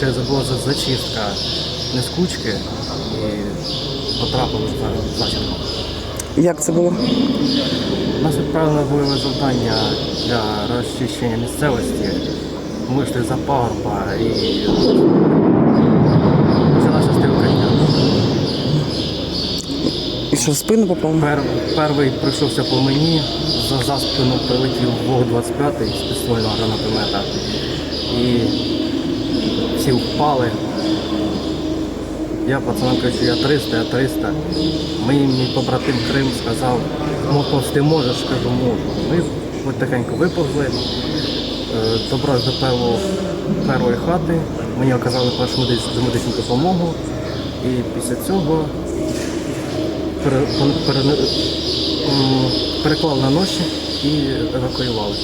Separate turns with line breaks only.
виходить, була за- зачистка нескучки і потрапили в зачіпку.
Як це було?
Нас відправили на бойове завдання для розчищення місцевості. Ми йшли за пагорба і почалася стрілкання.
І що в спину попав?
Пер, перший прийшовся по мені, за, за спину прилетів Вог 25 з підствольного гранатомета. І всі впали. Я пацанам кажу, я 300, я 300. Мій, побратим Крим сказав, повзти можеш, кажу, можу. Ми потихеньку виповзли, е, добрався до першої хати, мені оказали першу медичну, допомогу. І після цього пере, пере, пере, м, на ноші і евакуювали.